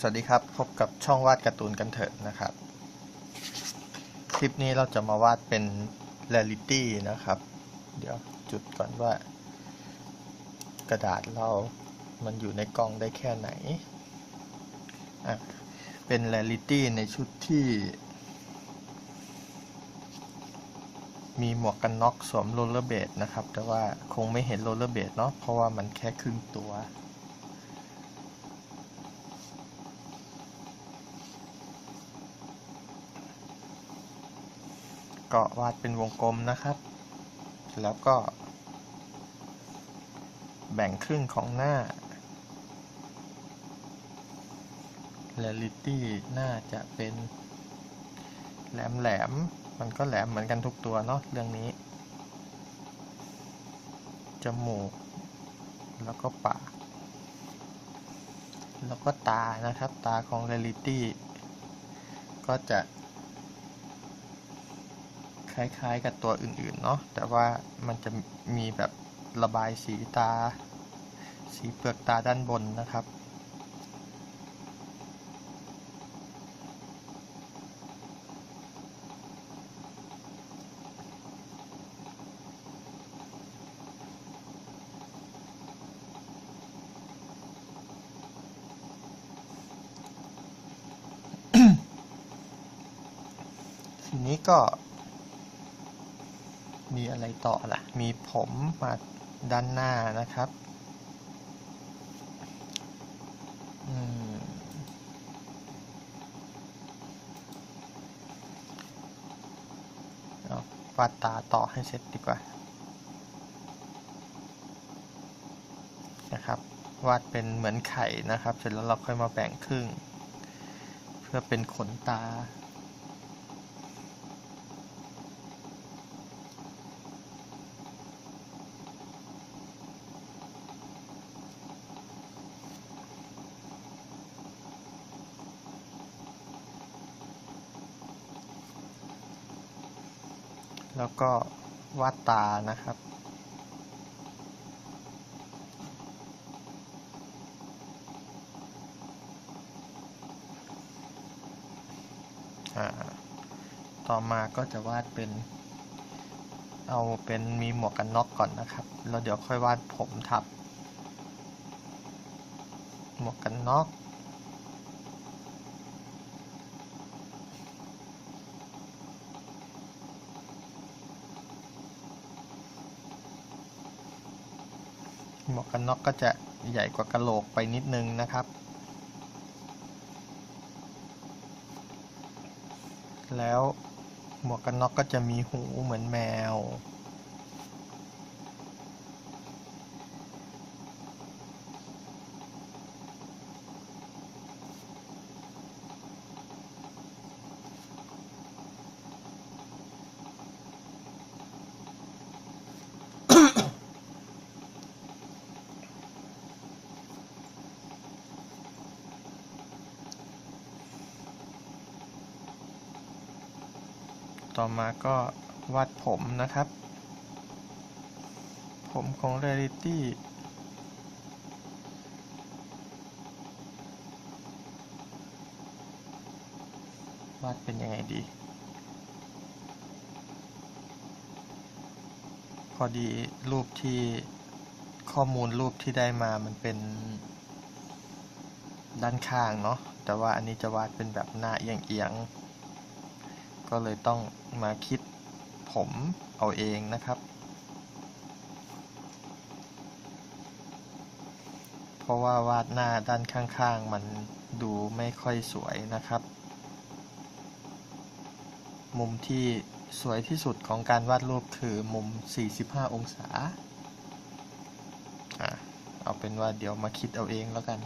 สวัสดีครับ พบกับช่องวาดการ์ตูนกันเถอะนะครับ คลิปนี้เราจะมาวาดเป็นเรียลิตี้นะครับ เดี๋ยวจุดก่อนว่า กระดาษเรามันอยู่ในกล่องได้แค่ไหนอะเป็นเรียลิตี้ในชุดที่ มีหมวกกันน็อกสวมโรลเลอร์เบดนะครับ แต่ว่าคงไม่เห็นโรลเลอร์เบดเนาะเพราะว่ามันแค่ครึ่งตัว ก็วาดเป็นวงกลมนะครับ แล้วก็ แบ่งครึ่งของหน้า Reality น่าจะเป็นแหลมแหลมๆมันก็แหลมเหมือนกันทุกตัวเนาะเรื่องนี้ จมูก แล้วก็ปาก แล้วก็ตานะครับ ตาของ Reality ก็จะ ล้าย ๆ กับตัวอื่นๆเนาะแต่ว่ามันจะมีแบบระบายสีตา สีเปลือกตาด้านบนนะครับ ทีนี้ก็ อะไรต่อล่ะ มีผมมาด้านหน้านะครับวาดตาต่อให้เสร็จดีกว่า นะครับ วาดเป็นเหมือนไข่นะครับ เสร็จแล้วเราค่อยมาแบ่งครึ่ง เพื่อเป็นขนตา แล้วก็วาดตานะครับ ต่อมาก็จะวาดเป็น เอาเป็นมีหมวกกันน็อกก่อนนะครับ แล้วเดี๋ยวค่อยวาดผมทับ หมวกกันน็อก มวกกันน็อกก็จะใหญ่กว่ากะโหลกไปนิดนึงนะครับ แล้วหมวกกันน็อกก็จะมีหูเหมือนแมว มาก็วาดผมนะครับ ผมของ Reality วาดเป็นยังไงดี พอดีรูปที่ข้อมูลรูปที่ได้มามันเป็นด้านข้างเนาะแต่ว่าอันนี้จะวาดเป็นแบบหน้าเอียงๆ ก็เลยต้องมาคิดผมเอาเองนะครับ เพราะว่าวาดหน้าด้านข้างๆ มันดูไม่ค่อยสวยนะครับ มุมที่สวยที่สุดของการวาดรูปคือมุม 45 องศาอเอาเป็นว่าเดี๋ยวมาคิดเอาเองแล้วกัน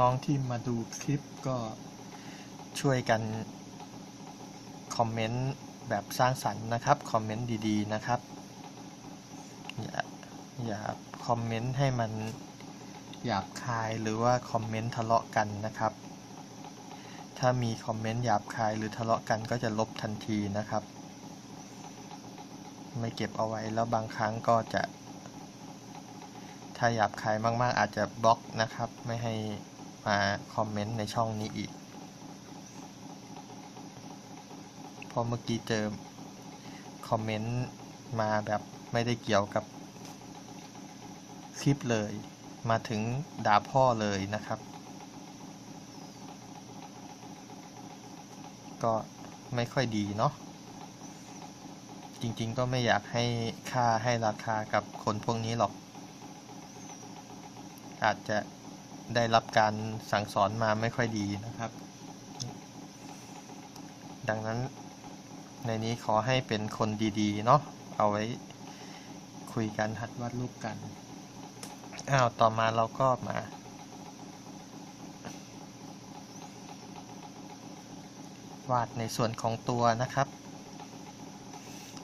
น้องๆที่มาดูคลิปก็ช่วยกันคอมเมนต์แบบสร้างสรรค์นะครับ คอมเมนต์ดีๆนะครับ อย่าอย่าคอมเมนต์ให้มันหยาบคายหรือว่าคอมเมนต์ทะเลาะกันนะครับ ถ้ามีคอมเมนต์หยาบคายหรือทะเลาะกันก็จะลบทันทีนะครับ ไม่เก็บเอาไว้แล้วบางครั้งก็จะ ถ้าหยาบคายมากๆ อาจจะบล็อกนะครับ ไม่ให้ มาคอมเมนต์ในช่องนี้อีกพราะเมื่อกี้เจอคอมเมนต์มาแบบไม่ได้เกี่ยวกับคลิปเลย มาถึงด่าพ่อเลยนะครับ ก็ไม่ค่อยดีเนาะจริงๆก็ไม่อยากให้ค่าให้ราคากับคนพวกนี้หรอก อาจจะ ได้รับการสั่งสอนมาไม่ค่อยดีนะครับ ดังนั้นในนี้ขอให้เป็นคนดีๆ เนาะเอาไว้คุยกันหัดวาดรูปกัน อ้าว ต่อมาเราก็มา วาดในส่วนของตัวนะครับ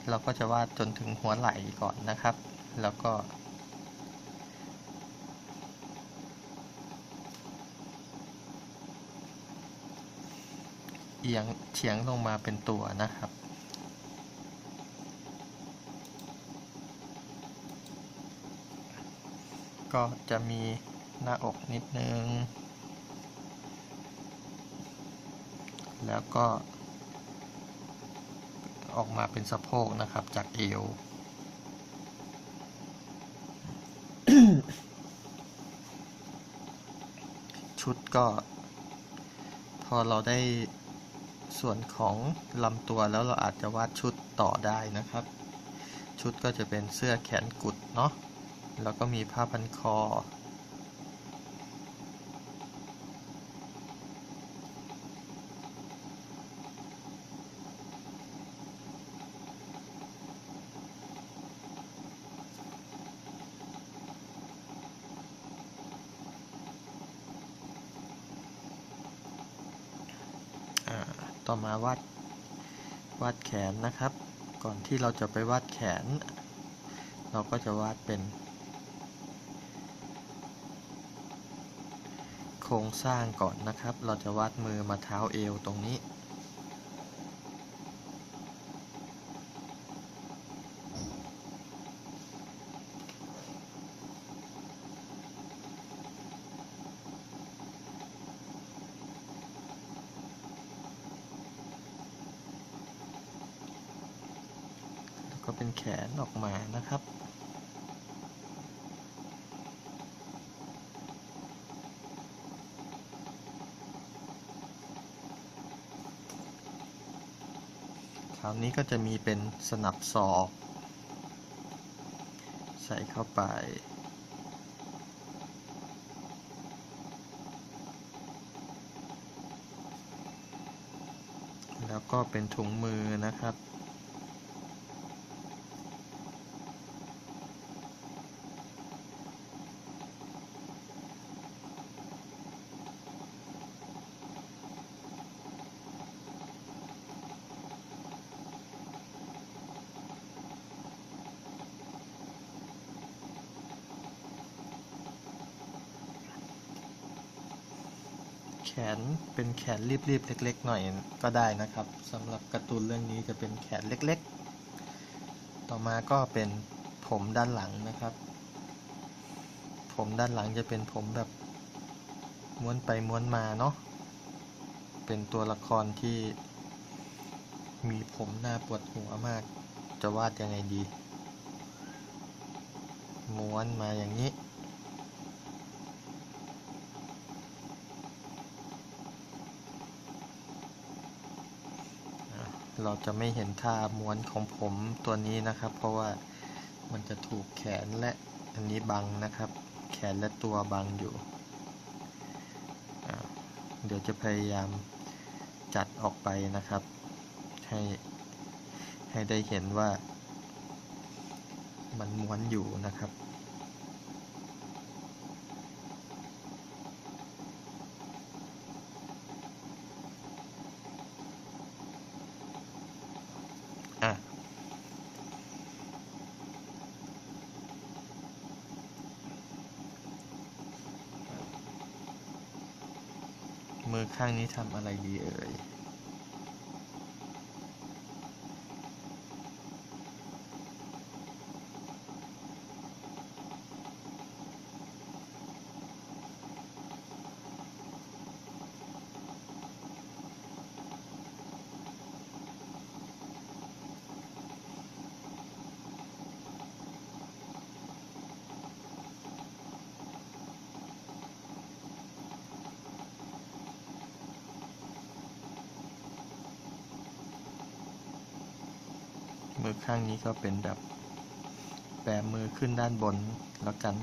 เราก็จะวาดจนถึงหัวไหล่ก่อนนะครับ แล้วก็ เอียงเฉียงลงมาเป็นตัวนะครับ ก็จะมีหน้าอกนิดนึง แล้วก็ ออกมาเป็นสะโพกนะครับจากเอวชุดก็ พอเราได้ ส่วนของลำตัวแล้วเราอาจจะวาดชุดต่อได้นะครับ ชุดก็จะเป็นเสื้อแขนกุดเนาะแล้วก็มีผ้าพันคอ ต่อมาวาดวาดแขนนะครับ ก่อนที่เราจะไปวาดแขน เราก็จะวาดเป็น โครงสร้างก่อนนะครับ เราจะวาดมือมาเท้าเอวตรงนี้ ก็เป็นแขนออกมานะครับ คราวนี้ก็จะมีเป็นสนับศอก ใส่เข้าไปแล้วก็เป็นถุงมือนะครับ แขนเป็นแขนรีบๆ เล็ก ๆ หน่อยก็ได้นะครับสำหรับการ์ตูนเรื่องนี้จะเป็นแขนเล็กๆ ต่อมาก็เป็นผมด้านหลังนะครับ ผมด้านหลังจะเป็นผมแบบม้วนไปม้วนมาเนาะเป็นตัวละครที่มีผมหน้าปวดหัวมาก จะวาดยังไงดี ม้วนมาอย่างนี้ เราจะไม่เห็นท่าม้วนของผมตัวนี้นะครับ เพราะว่ามันจะถูกแขนและอันนี้บังนะครับ แขนและตัวบังอยู่ เดี๋ยวจะพยายามจัดออกไปนะครับ ให้ให้ได้เห็นว่ามันม้วนอยู่นะครับ มือข้างนี้ทำอะไรดีเอ่ย ข้างนี้ก็เป็นแบบแบมือขึ้นด้านบนแล้วกัน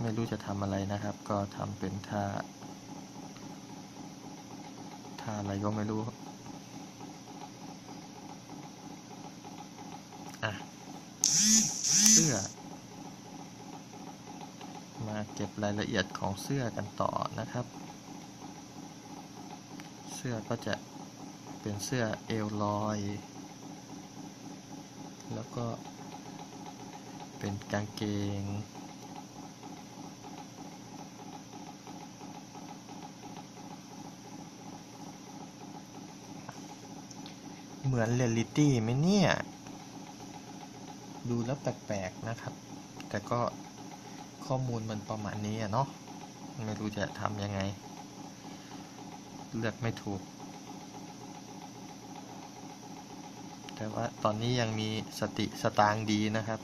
ไม่รู้จะทำอะไรนะครับ ก็ทำเป็นท่าท่าอะไรก็ไม่รู้อะเสื้อ มาเก็บรายละเอียดของเสื้อกันต่อนะครับ เสื้อก็จะเป็นเสื้อเอวลอย แล้วก็เป็นกางเกง เหมือนเรียลลิตี้ไหมเนี่ย ดูแล้วแปลกๆนะครับ แต่ก็ข้อมูลมันประมาณนี้อะเนาะ ไม่รู้จะทำยังไง เลือกไม่ถูก แต่ว่าตอนนี้ยังมีสติสตางค์ดีนะครับ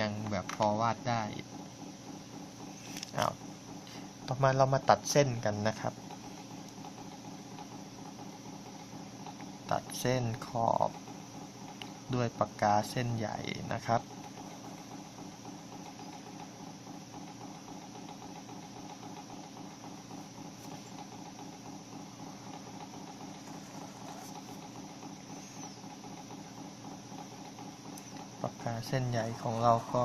ยังแบบพอวาดได้อ้าวต่อมาเรามาตัดเส้นกันนะครับ ตัดเส้นขอบด้วยปากกาเส้นใหญ่นะครับ ปากกา เส้นใหญ่ของเราก็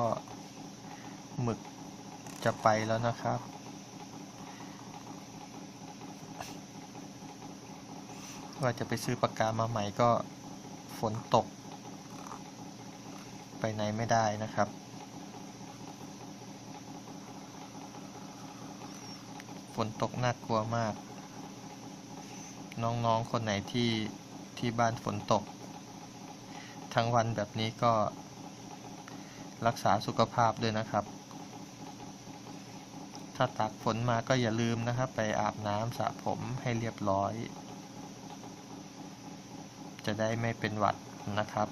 หมึกจะไปแล้วนะครับ ว่าจะไปซื้อปากกามาใหม่ก็ฝนตก ไปไหนไม่ได้นะครับ ฝนตกน่ากลัวมาก น้องๆคนไหนที่ที่บ้านฝนตก ทั้งวันแบบนี้ก็ รักษาสุขภาพด้วยนะครับ ถ้าตากฝนมาก็อย่าลืมนะครับ ไปอาบน้ำสระผมให้เรียบร้อย จะได้ไม่เป็นหวัดนะครับ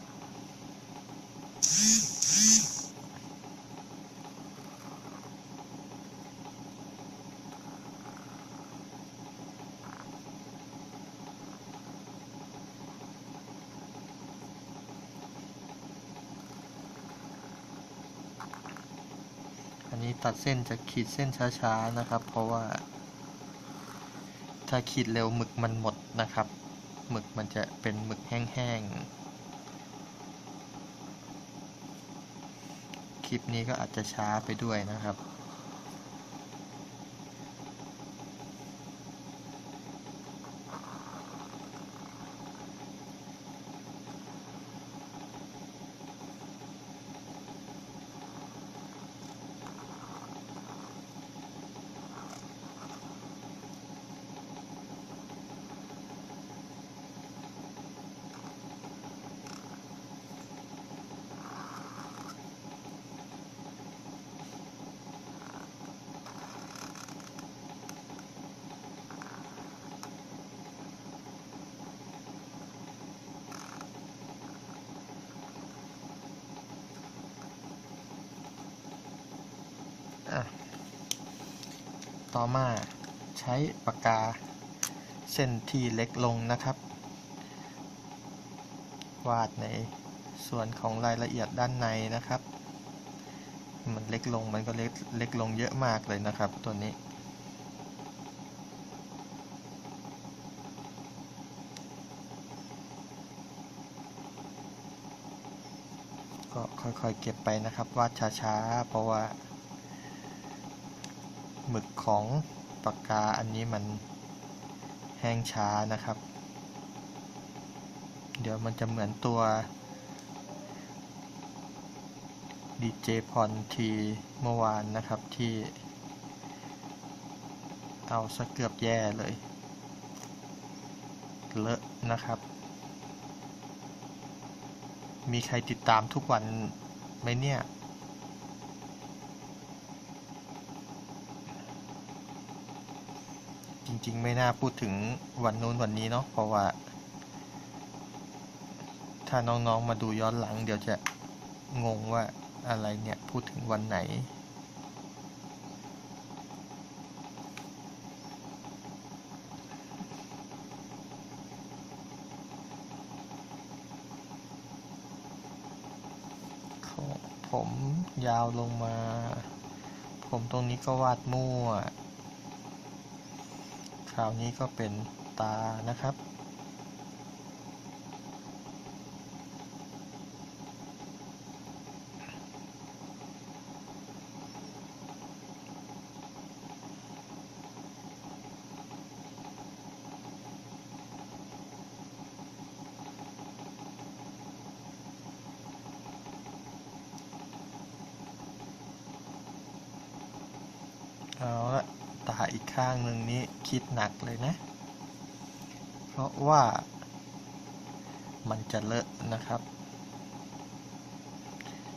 ตัดเส้นจะขีดเส้นช้าๆนะครับ เพราะว่า ถ้าขีดเร็วหมึกมันหมดนะครับ หมึกมันจะเป็นหมึกแห้งๆ คลิปนี้ก็อาจจะช้าไปด้วยนะครับ ต่อมาใช้ปากกาเส้นที่เล็กลงนะครับ วาดในส่วนของรายละเอียดด้านในนะครับ มันเล็กลงมันก็เล็กเล็กลงเยอะมากเลยนะครับตัวนี้ก็ค่อยๆเก็บไปนะครับ วาดช้าๆ เพราะว่า หมึกของปากกาอันนี้มันแห้งช้านะครับ เดี๋ยวมันจะเหมือนตัว DJ พรทีเมื่อวานนะครับที่ เอาซะเกือบแย่เลย เลอะนะครับ มีใครติดตามทุกวันไหมเนี่ย ริง ๆ ไม่น่าพูดถึงวันนู้นวันนี้เนาะเพราะว่า ถ้าน้องๆมาดูย้อนหลัง เดี๋ยวจะงงว่าอะไรเนี่ยพูดถึงวันไหนของผมยาวลงมา ผมตรงนี้ก็วาดมั่ว ราวนี้ก็เป็นตานะครับ เอาละตาอีก ข้างหนึ่งนี้คิดหนักเลยนะ เพราะว่ามันจะเลอะนะครับ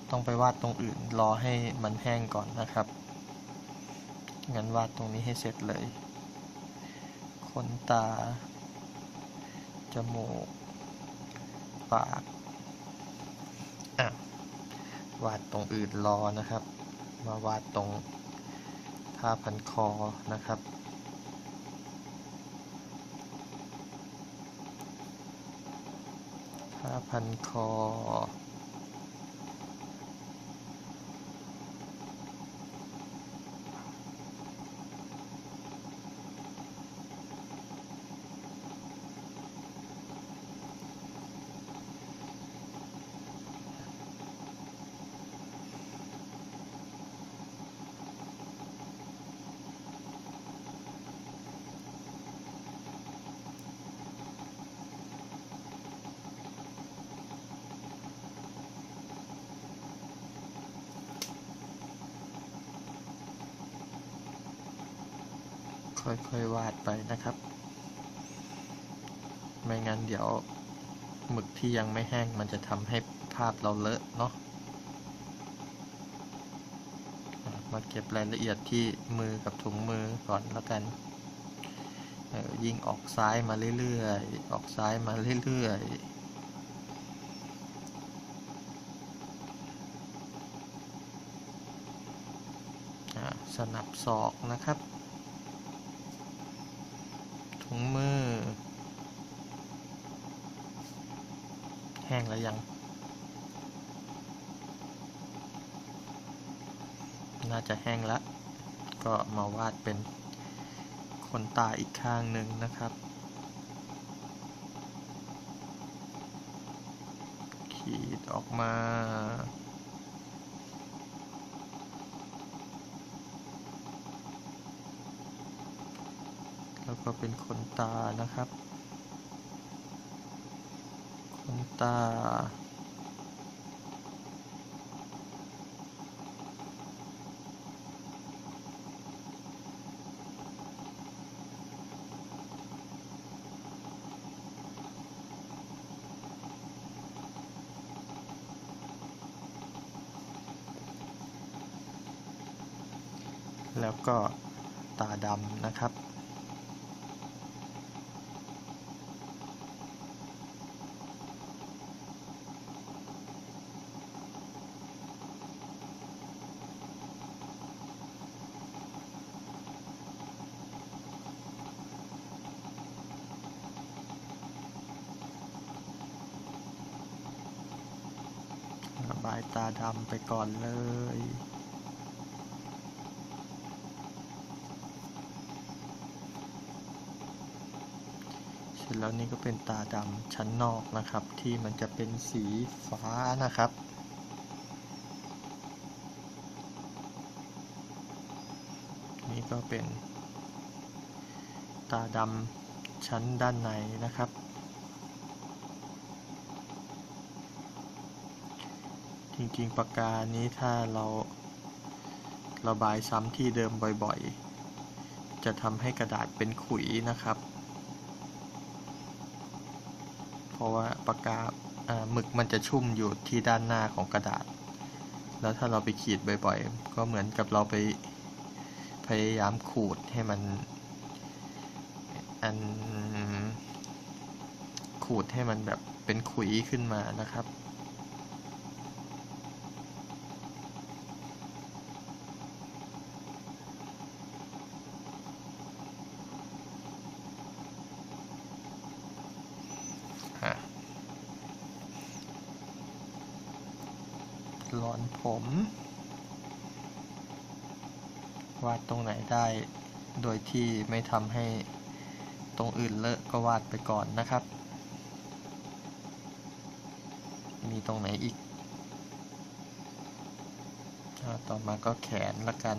ต้องไปวาดตรงอื่นรอให้มันแห้งก่อนนะครับ งั้นวาดตรงนี้ให้เสร็จเลย ขนตา จมูก ปาก อะ วาดตรงอื่นรอนะครับ มาวาดตรง ผ้าพันคอนะครับ ผ้าพันคอ ค่อยๆวาดไปนะครับ ไม่งั้นเดี๋ยวหมึกที่ยังไม่แห้งมันจะทำให้ภาพเราเลอะเนาะมาเก็บรายละเอียดที่มือกับถุงมือก่อนแล้วกันออยิงออกซ้ายมาเรื่อยๆ ออกซ้ายมาเรื่อยๆสนับศอกนะครับ ถุงมือ แล้วยัง น่าจะแห้งแล้วก็มาวาดเป็นขนตาอีกข้างหนึ่งนะครับ ขีดออกมาแล้วก็เป็นขนตานะครับ ตา แล้วก็ตาดำนะครับ ระบายตาดำ ไปก่อนเลย เสร็จแล้วนี่ก็เป็นตาดำชั้นนอกนะครับ ที่มันจะเป็นสีฟ้านะครับนี่ก็เป็นตาดำชั้นด้านในนะครับ จริงๆปากกานี้ถ้าเราระบายซ้ำที่เดิมบ่อยๆ จะทำให้กระดาษเป็นขุยนะครับ เพราะว่าปากกาหมึกมันจะชุ่มอยู่ที่ด้านหน้าของกระดาษ แล้วถ้าเราไปขีดบ่อยๆ ก็เหมือนกับเราไปพยายามขูดให้มันอันขูดให้มันแบบเป็นขุยขึ้นมานะครับ อะหลอน ผมวาดตรงไหนได้โดยที่ไม่ทำให้ตรงอื่นเลอะก็วาดไปก่อนนะครับ มีตรงไหนอีก ต่อมาก็แขนละกัน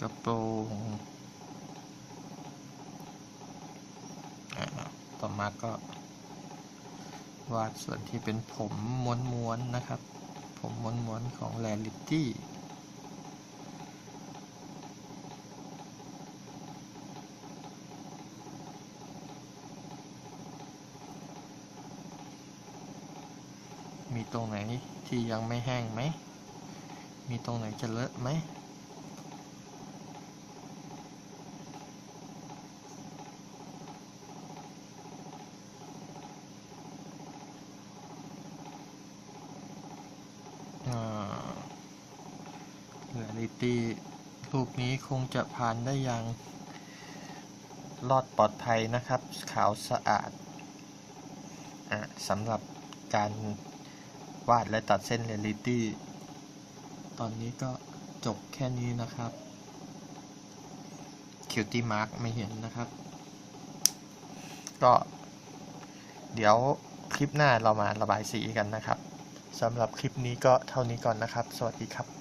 กระโปรงต่อมาก็ วาดส่วนที่เป็นผมม้วนๆนะครับ ผมม้วนๆของแ a ลิตี้มีตรงไหนที่ยังไม่แห้งไหม มีตรงไหนจะเลอะไหม เรียลิตี้รูปนี้คงจะผ่านได้อย่างรอดปลอดภัยนะครับ ขาวสะอาดอะสำหรับการวาดและตัดเส้นเรียลิตี้ ตอนนี้ก็จบแค่นี้นะครับคิวตี้มาร์กไม่เห็นนะครับ ก็เดี๋ยวคลิปหน้าเรามาระบายสีกันนะครับสำหรับคลิปนี้ก็เท่านี้ก่อนนะครับ สวัสดีครับ